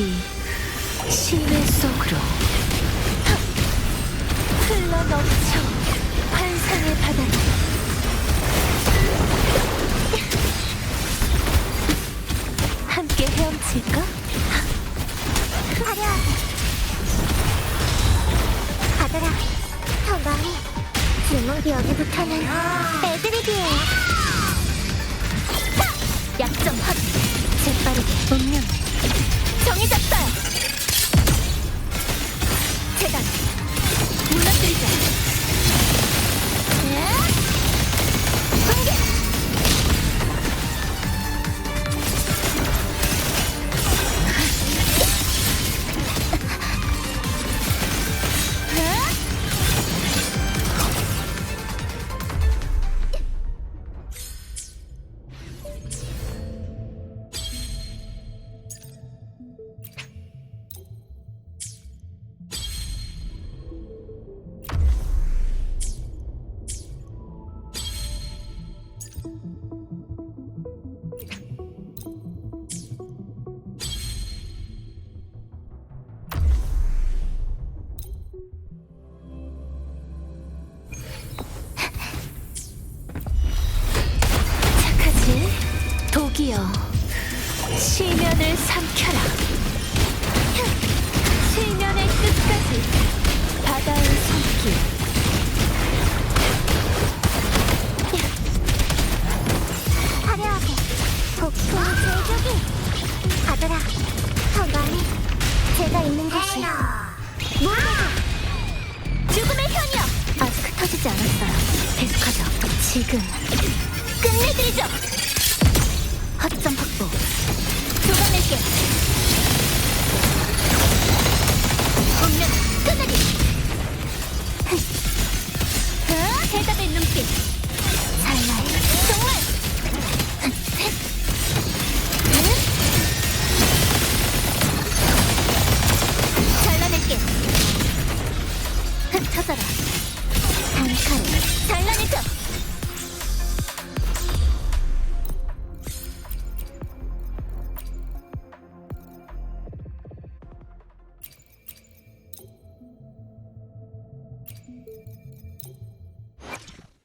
깊이 심해 속으로 흘러 넘쳐 환상의 바다로 함께 헤엄칠까?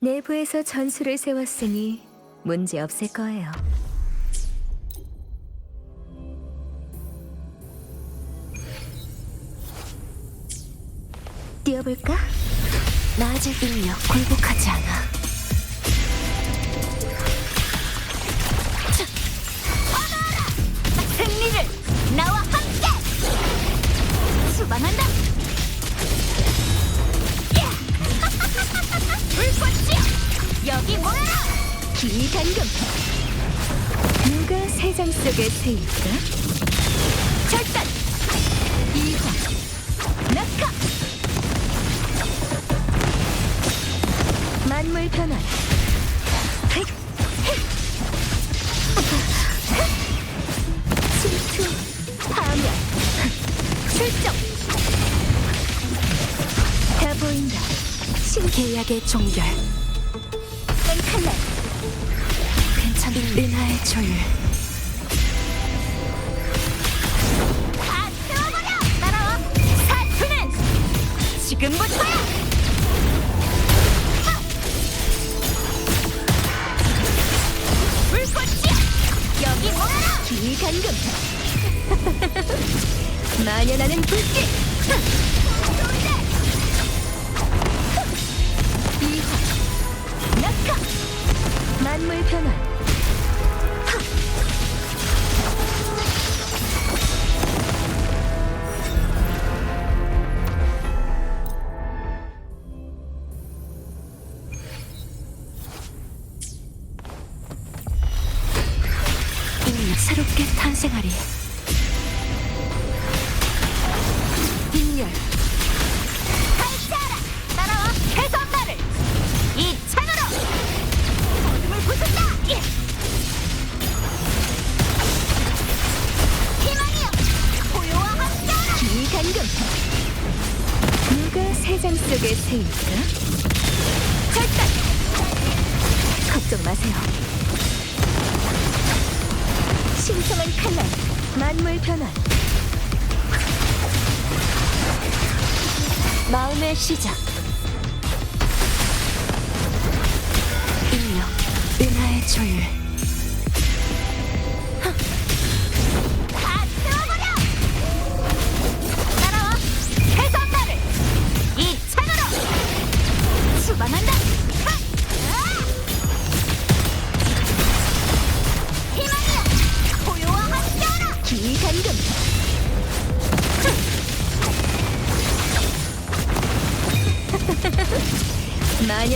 내부에서 전술을 세웠으니 문제 없을 거예요. 뛰어볼까? 나아질 인력 굴복하지 않아. 자, 받아라! 승리를 나와 함께! 수방한다! 야! 불꽃이 여기 모여라! 기강금! 누가 세장 속에 세일까? 절단! 이화! 낙하! 만물 변환. 침투, 파멸, 출정. 다 보인다. 신계약의 종결. 땡칼날. 괜찮은 은하의 조율. 사투는 지금부터야! 모여라! 기강금! 만연하는 불길! 이화! 낙하! 만물 변환! 세일까? 절단! 걱정 마세요. 신성한 칼날, 만물 변환, 마음의 시작. 인력, 은하의 조율.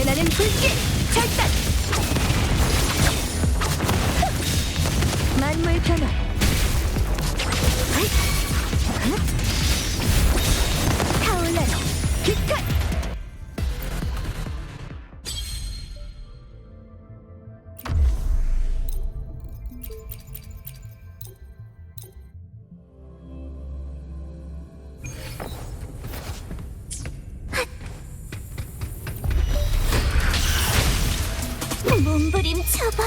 만연하는 불길! 절단! 만물 변화!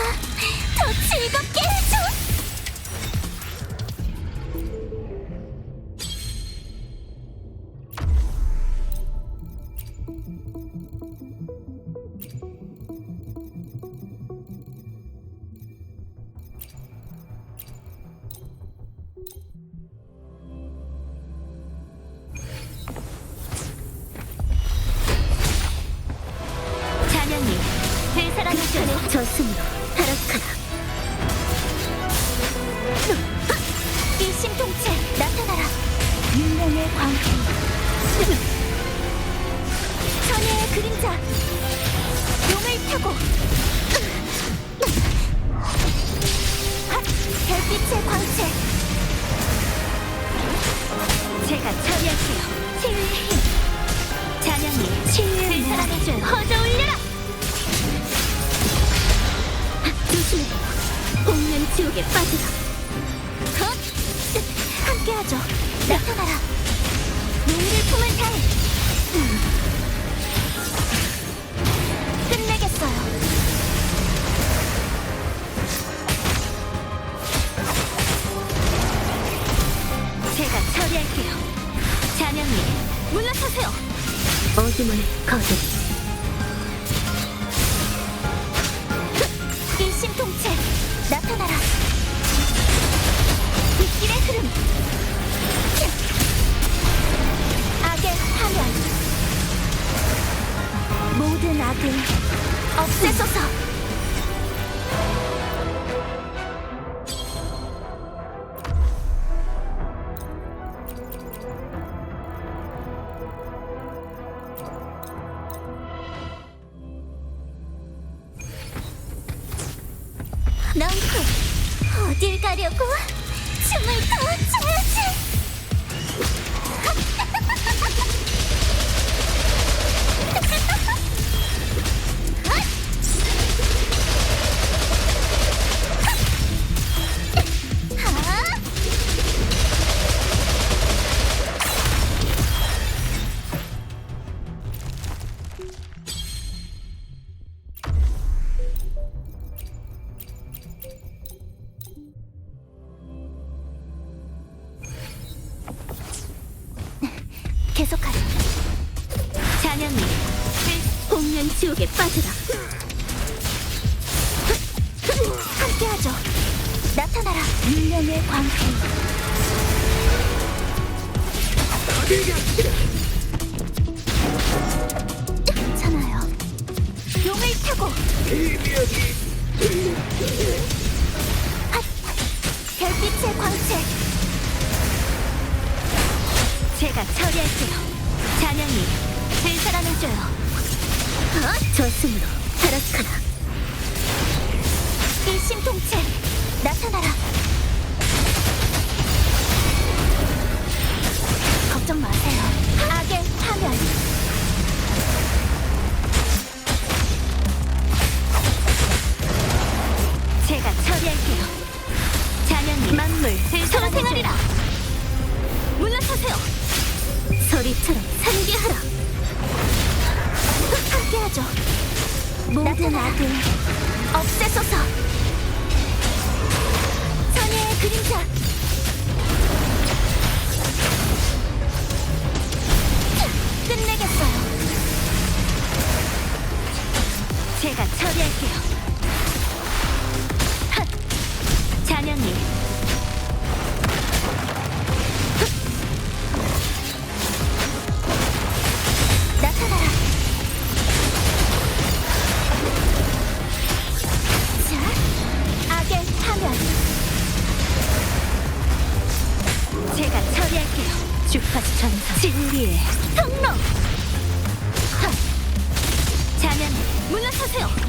더 즐겁게 해줘. 회사라는 전의 저승으로 나타나라. 빗길의 흐름. 악의 파멸. 모든 악을 없애소서. 넌그 어딜 가려고 춤을 더 춰야지. 찬양이 복면 지옥에 빠지라 함께하죠. 나타나라. 윤명의 광기 괜찮아요. 용을 타고. 핫! 별빛의 광채. 제가 처리할게요 찬양이 회사라는 줄 어? 저승으로 타락하라 일심동체 나타나라. 걱정 마세요. 악의 파멸. 전사 진리의 통로 자면 물러서세요